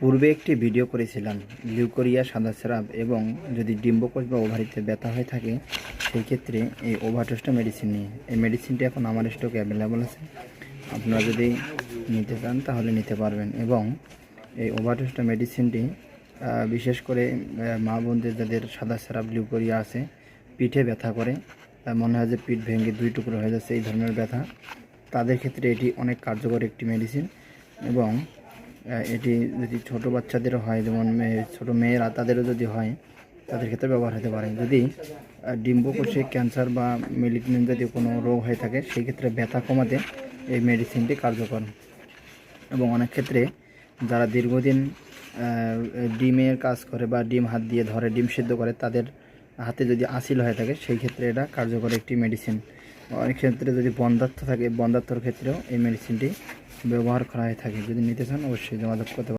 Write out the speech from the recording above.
পূর্বে একটি ভিডিও করেছিলাম, লিউকোরিয়া সাদা স্রাব এবং যদি ডিম্বকোষ বা ওভারিতে ব্যথা হয়ে থাকে, সেই ক্ষেত্রে এই ওভারটোস্টা মেডিসিন নিয়ে। এই মেডিসিনটি এখন আমার স্টকে অ্যাভেলেবল আছে। আপনারা যদি নিতে চান, তাহলে নিতে পারবেন এবং এই ওভারটোস্টা মেডিসিনটি বিশেষ করে মা বোনদের যাদের সাদা স্রাব, লিউকোরিয়া আছে, পিঠে ব্যথা করে মনে হয় যে পিঠ ভেঙে দুই টুকরো হয়ে যাচ্ছে এই ধরনের ব্যথা, তাদের ক্ষেত্রে এটি অনেক কার্যকর একটি মেডিসিন এবং এটি যদি ছোট বাচ্চাদেরও হয়, যেমন মেয়ে, ছোটো মেয়েরা তাদেরও যদি হয়, তাদের ক্ষেত্রে ব্যবহার হতে পারে। যদি ডিম্বকোষে ক্যান্সার বা মেলিগনেন্ট জাতীয় কোনো রোগ হয়ে থাকে, সেই ক্ষেত্রে ব্যথা কমাতে এই মেডিসিনটি কার্যকর। এবং অনেক ক্ষেত্রে যারা দীর্ঘদিন ডিমের কাজ করে বা ডিম হাত দিয়ে ধরে, ডিম সিদ্ধ করে, তাদের হাতে যদি আসিল হয়ে থাকে, সেই ক্ষেত্রে এটা কার্যকর একটি মেডিসিন। অনেক ক্ষেত্রে যদি বন্ধাত্ম থাকে বন্ধাত্মর ক্ষেত্রেও এই মেডিসিনটি ব্যবহার করা হয়ে থাকে যদি নিতে চান অবশ্যই যোগাযোগ করতে পারেন